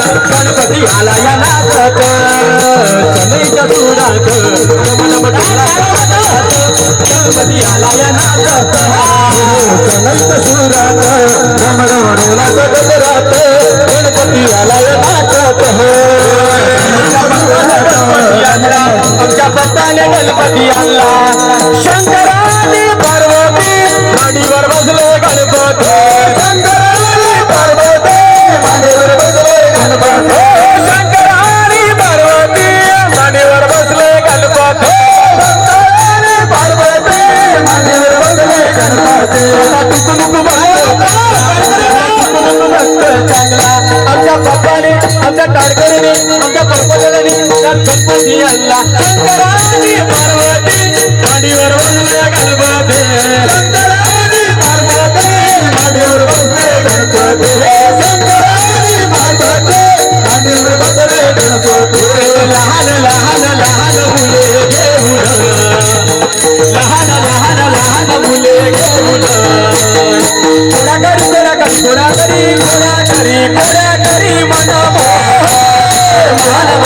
गणपती आला या नाचत सनईच्या सुरात रमणम डोला गणपती आला या नाचत सनईच्या सुरात रमणम डोला गजरात गणपती आला या नाचत गणपती आणला आमच्या पत्ताने गणपती आला शंकरा ಪರ್ವತದಲ್ಲಿ ನನ್ನ ಸಂಪತಿ ಅಲ್ಲ ಪರ್ವತಿ ಮಾಡಿ ಬರುವ ಗರ್ಭದೇ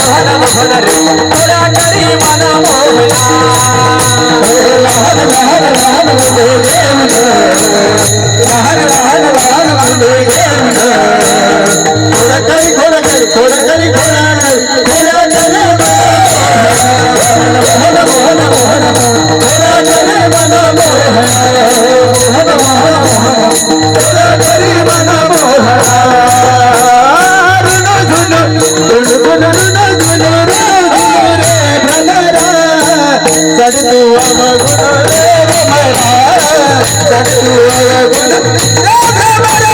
मोहन मोहन मोहन रे कोणा करी मन लहान लहान लहान मुले लहान लहान लहान मुले मोहन मोहन मोहन मोहन मोहन मोहन चढ तू अवगुण रे भ्रमरा चढ तू अवगुण रे भ्रमरा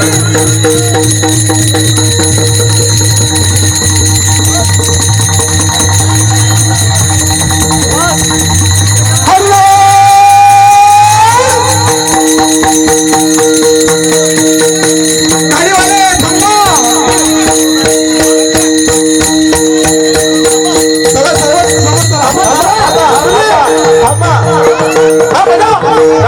大海